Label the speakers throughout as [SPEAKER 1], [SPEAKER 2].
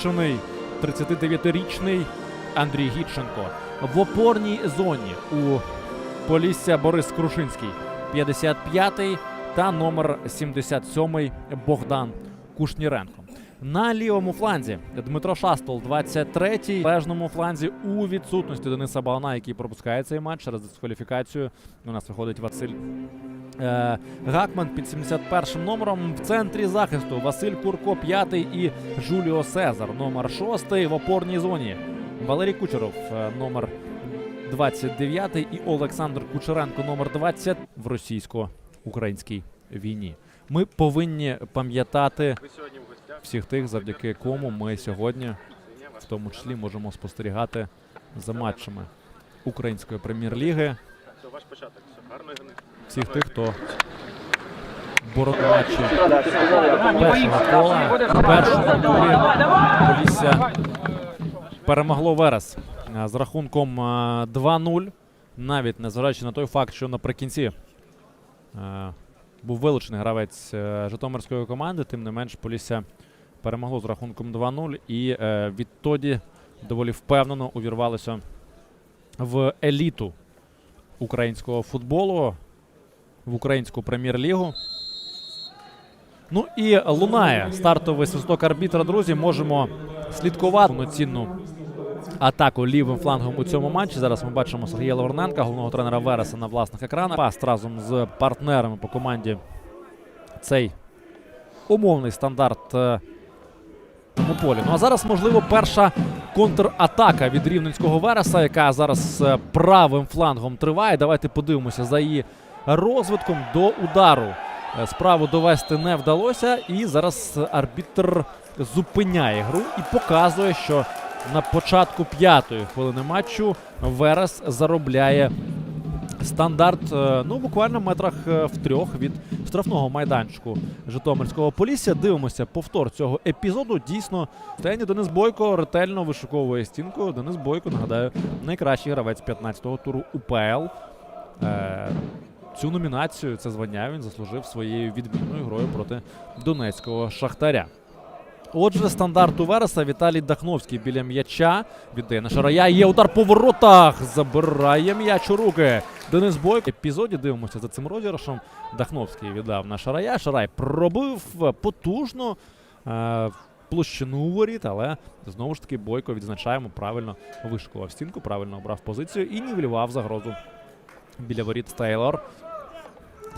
[SPEAKER 1] досвідчений 39-річний Андрій Гідченко. В опорній зоні у Полісся Борис Крушинський, 55-й та номер 77-й Богдан Кушніренко. На лівому фланзі Дмитро Шастол, 23-й. В лежному фланзі у відсутності Дениса Балана, який пропускає цей матч через дискваліфікацію. У нас виходить Василь е, Гакман під 71 номером. В центрі захисту Василь Курко, 5 і Жуліо Сезар, номер 6 в опорній зоні. Валерій Кучеров, е, номер 29 і Олександр Кучеренко, номер 20 в російсько-українській війні. Ми повинні пам'ятати всіх тих, завдяки кому ми сьогодні, в тому числі, можемо спостерігати за матчами української прем'єр-ліги. Всіх тих, хто боронив матчі першого кола, в першому турі Полісся перемогло Верес е, з рахунком е, 2-0. Навіть незважаючи на той факт, що наприкінці е, був вилучений гравець е, Житомирської команди, тим не менш Полісся перемогло з рахунком 2-0 і е, відтоді доволі впевнено увірвалося в еліту українського футболу, в українську прем'єр-лігу. Ну і лунає стартовий свисток арбітра, друзі. Можемо слідкувати повноцінну атаку лівим флангом у цьому матчі. Зараз ми бачимо Сергія Лаврненка, головного тренера Вереса на власних екранах. Паст разом з партнерами по команді цей умовний стандарт е, у полі. Ну а зараз, можливо, перша контратака від рівненського Вереса, яка зараз е, правим флангом триває. Давайте подивимося за її розвитком до удару. Е, Справу довести не вдалося, і зараз арбітр зупиняє гру і показує, що на початку п'ятої хвилини матчу Верес заробляє стандарт, е, ну буквально метрах е, в трьох від штрафного майданчику Житомирського Полісся. Дивимося повтор цього епізоду. Дійсно, Тені Денис Бойко ретельно вишуковує стінку. Денис Бойко, нагадаю, найкращий гравець 15-го туру УПЛ. Е, Цю номінацію, це звання він заслужив своєю відмінною грою проти донецького шахтаря. Отже, стандарт у Вереса Віталій Дахновський біля м'яча. Віддає на Шарая. Є удар по воротах. Забирає м'яч у руки. Денис Бойко. Епізоді дивимося за цим розіграшем. Дахновський віддав на Шарая. Шарай пробив потужно е, площину воріт, але знову ж таки Бойко відзначаємо правильно вишикував стінку, правильно обрав позицію і нівелював загрозу біля воріт Тейлор.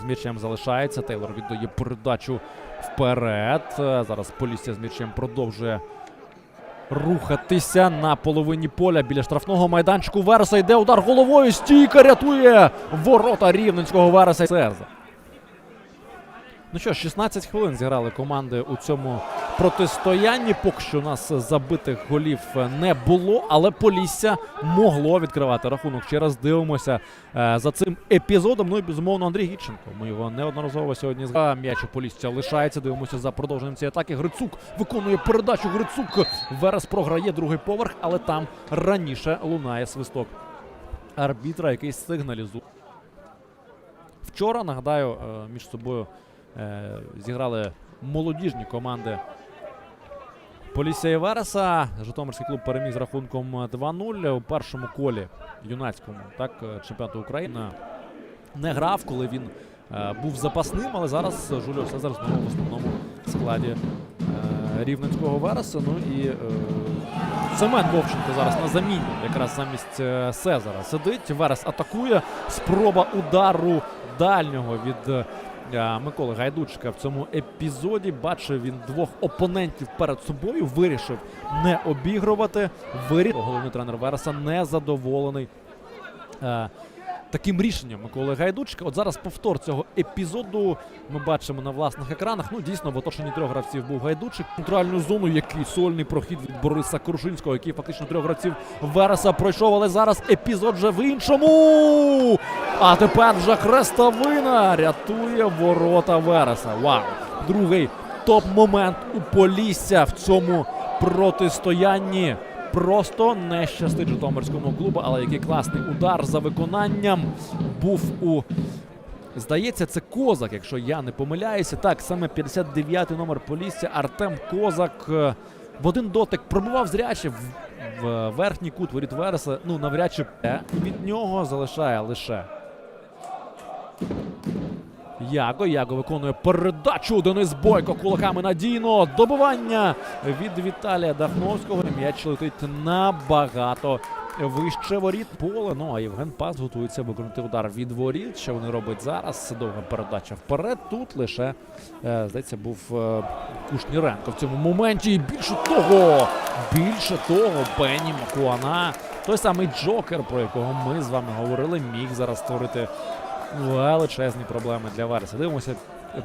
[SPEAKER 1] З м'ячем залишається. Тейлор віддає передачу вперед. Е, Зараз Полісся з м'ячем продовжує рухатися на половині поля біля штрафного майданчику. Вереса йде удар головою. Стійка рятує ворота рівненського Вереса. Серза. Ну що, ж, 16 хвилин зіграли команди у цьому протистоянні. Поки що у нас забитих голів не було, але Полісся могло відкривати рахунок. Ще раз дивимося е, за цим епізодом. Ну і безумовно Андрій Гідченко. Ми його неодноразово сьогодні згадали. М'яч у Полісся лишається. Дивимося за продовженням цієї атаки. Грицук виконує передачу. Грицук Верес програє другий поверх, але там раніше лунає свисток арбітра, який сигналізує. Вчора, нагадаю, е, між собою е, зіграли молодіжні команди Полісся і Вереса. Житомирський клуб переміг з рахунком 2-0 у першому колі юнацькому так, е, чемпіонату України. Не грав, коли він е, був запасним, але зараз Жуліо Сезар знову в основному складі е, рівненського Вереса. Ну і е, Семен Вовченко зараз на заміні, якраз замість е, Сезара. Сидить. Верес атакує. Спроба удару дальнього від е, Миколи Гайдучка в цьому епізоді. Бачив він двох опонентів перед собою. Вирішив не обігрувати. Вирішив. Головний тренер Вереса не задоволений. е, Таким рішенням Миколи Гайдучка. От зараз повтор цього епізоду ми бачимо на власних екранах. Ну, дійсно, в оточенні трьох гравців був Гайдучик. Центральну зону, який сольний прохід від Бориса Крушинського, який фактично трьох гравців Вереса пройшов. Але зараз епізод вже в іншому. А тепер вже хрестовина рятує ворота Вереса. Вау! Другий топ-момент у Полісся в цьому протистоянні. Просто не щастить Житомирському клубу, але який класний удар за виконанням був у. Здається, це Козак, якщо я не помиляюся. Так, саме 59-й номер Полісся Артем Козак. е, в один дотик пробував зряче в, в верхній кут воріт Вереса. Ну, навряд чи е, від нього залишає лише. Яго, Яго виконує передачу. Денис Бойко кулаками надійно. Добивання від Віталія Дахновського. М'яч летить набагато вище воріт поле. Ну а Євген Пас готується виконати удар від воріт. Що вони роблять зараз? Довга передача вперед. Тут лише е, здається був е, Кушніренко в цьому моменті. І більше того, більше того, Пенні Макуана. Той самий Джокер, про якого ми з вами говорили, міг зараз створити величезні проблеми для Вереса. Дивимося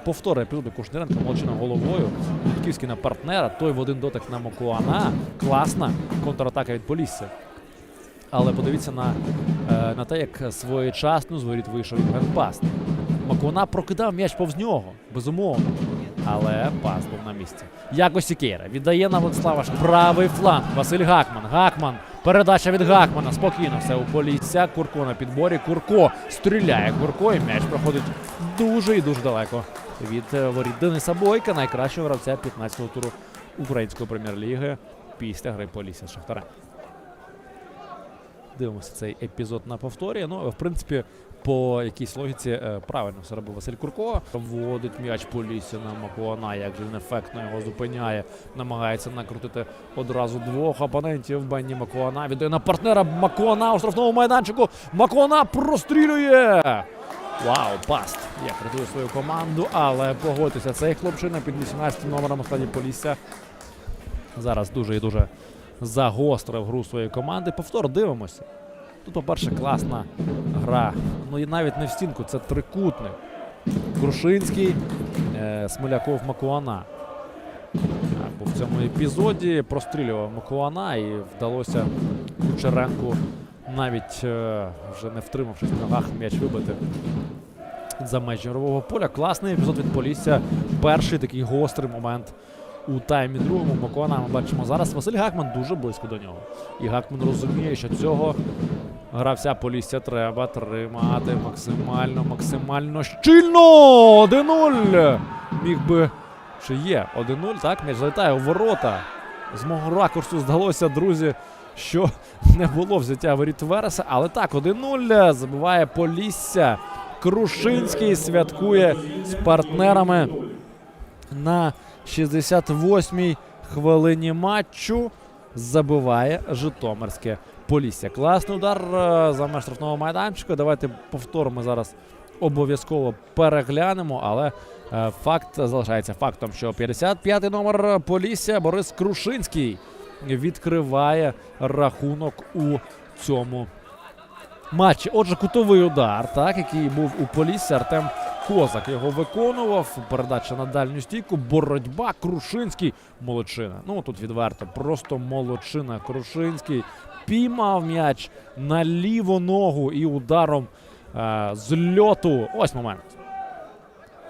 [SPEAKER 1] повтори епізоду Кушниренко молодчина головою. Гудківський на партнера. Той в один дотик на Макуана. Класна контратака від Полісся. Але подивіться на, е, на те, як своєчасно з воріт вийшов Євген. Макуана прокидав м'яч повз нього, безумовно. Але пас був на місці. Яко Сікейра віддає на Владислава правий фланг. Василь Гакман. Гакман. Передача від Гакмана. Спокійно все у Полісся. Курко на підборі. Курко стріляє. Курко і м'яч проходить дуже і дуже далеко від е, воріт Дениса Бойка, найкращого гравця 15-го туру української прем'єр-ліги після гри Полісся з Шахтарем. Дивимося цей епізод на повторі. Ну, в принципі, по якійсь логіці е, правильно все робив Василь Курко. Вводить м'яч по лісі на Макуана, як він ефектно його зупиняє. Намагається накрутити одразу двох опонентів. Бенні Макуана віддає на партнера Макуана у штрафному майданчику. Макуана прострілює. Вау, паст! Як рятує свою команду, але погодьтеся, цей хлопчина під 18 номером складі Полісся зараз дуже і дуже загострив гру своєї команди. Повтор дивимося. Тут, по-перше, класна гра. Ну і навіть не в стінку, це трикутник. Крушинський, е, Смоляков Макуана. Бо в цьому епізоді прострілював Макуана і вдалося Кучеренку навіть е, вже не втримавшись на ногах м'яч вибити за межі ігрового поля. Класний епізод від Полісся. Перший такий гострий момент у таймі другому. Макуана ми бачимо зараз. Василь Гакман дуже близько до нього. І Гакман розуміє, що цього гравця Полісся треба тримати максимально, максимально щільно. 1-0. Міг би. Чи є 1-0, так? М'яч залітає у ворота. З мого ракурсу здалося, друзі, що не було взяття воріт Вереса, але так, 1-0 забиває Полісся. Крушинський святкує з партнерами на 68-й хвилині матчу. Забиває Житомирське Полісся. Класний удар е, за меж штрафного майданчика. Давайте повторимо зараз обов'язково переглянемо, але е, факт залишається фактом, що 55-й номер Полісся Борис Крушинський відкриває рахунок у цьому матчі. Отже, кутовий удар, так, який був у Поліссі. Артем Козак його виконував. Передача на дальню стійку. Боротьба. Крушинський. Молодчина. Ну тут відверто. Просто молодчина. Крушинський піймав м'яч на ліву ногу і ударом е, з льоту. Ось момент.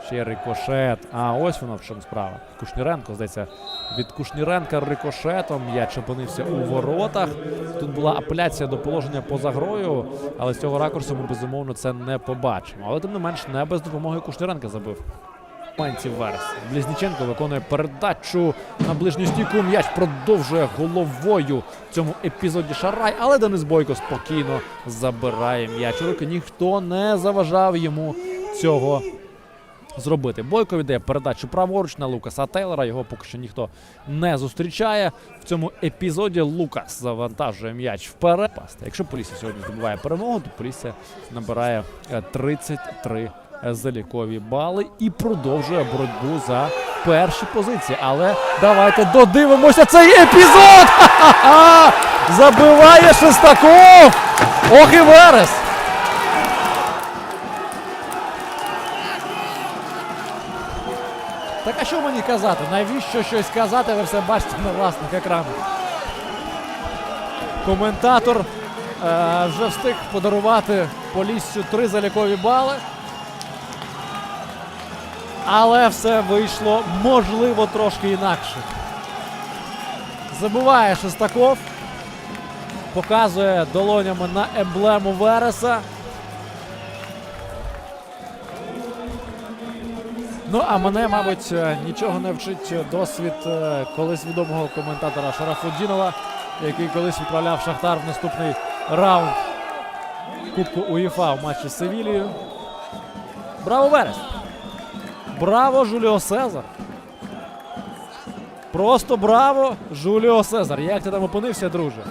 [SPEAKER 1] Ще рикошет. А ось воно в чому справа. Кушніренко, здається, від Кушніренка рикошетом м'яч опинився у воротах. Тут була апеляція до положення поза грою, але з цього ракурсу ми безумовно це не побачимо. Але тим не менш не без допомоги Кушніренка забив. Панців Верес. Близніченко виконує передачу на ближню стійку. М'яч продовжує головою в цьому епізоді Шарай, але Денис Бойко спокійно забирає м'яч. Руки ніхто не заважав йому цього зробити. Бойко віддає передачу праворуч на Лукаса Тейлора. Його поки що ніхто не зустрічає. В цьому епізоді Лукас завантажує м'яч вперед. Пасти. Якщо Полісся сьогодні здобуває перемогу, то Полісся набирає е, 33 залікові бали і продовжує боротьбу за перші позиції. Але давайте додивимося цей епізод! Ха-ха-ха! Забиває Шестаков! Ох і Верес! Так а що мені казати? Навіщо щось казати? Ви все бачите на власних екранах. Коментатор е, вже встиг подарувати Поліссю три залікові бали. Але все вийшло, можливо, трошки інакше. Забуває Шестаков. Показує долонями на емблему Вереса. Ну а мене, мабуть, е, нічого не вчить досвід е, колись відомого коментатора Шарафуддінова, який колись відправляв Шахтар в наступний раунд Кубку УЄФА в матчі з Севілією. Браво, Верес! Браво, Жуліо Сезар! Просто браво, Жуліо Сезар! Як ти там опинився, друже?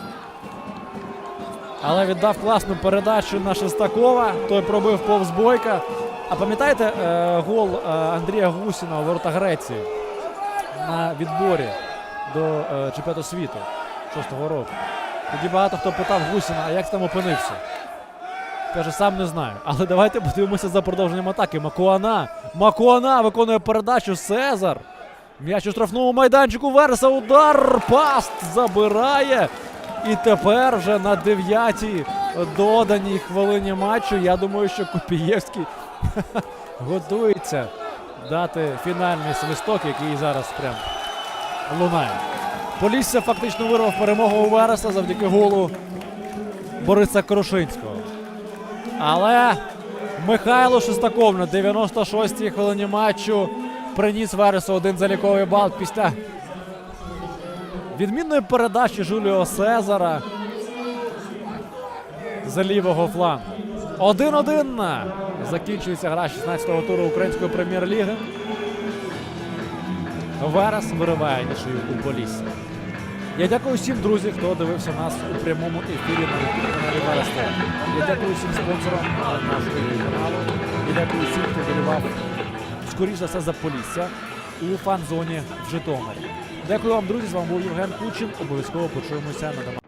[SPEAKER 1] Але віддав класну передачу на Шестакова. Той пробив повз бойка. А пам'ятаєте е, гол е, Андрія Гусіна у ворота Греції на відборі до е, чемпіонату світу 6-го року? Тоді багато хто питав Гусіна, а як там опинився? Каже, сам не знаю. Але давайте подивимося за продовженням атаки. Макуана. Макуана виконує передачу. Сезар. М'яч у штрафному майданчику. Верса. Удар. Паст забирає. І тепер вже на дев'ятій доданій хвилині матчу. Я думаю, що Купієвський готується дати фінальний свисток, який зараз прям лунає. Полісся фактично вирвав перемогу у Вереса завдяки голу Бориса Крушинського. Але Михайло Шестаков на 96-й хвилині матчу приніс Вересу один заліковий бал після відмінної передачі Жуліо Сезара за лівого флангу. 1-1 закінчується гра 16-го туру української прем'єр-ліги. Верес вириває нічию у Поліссі. Я дякую всім друзі, хто дивився нас у прямому ефірі на каналі Верес. Я дякую всім спонсорам нашого каналу. Я дякую всім, хто болівав скоріш за все за Полісся у фан-зоні в Житомирі. Дякую вам, друзі. З вами був Євген Кучин. Обов'язково почуємося на домашньому.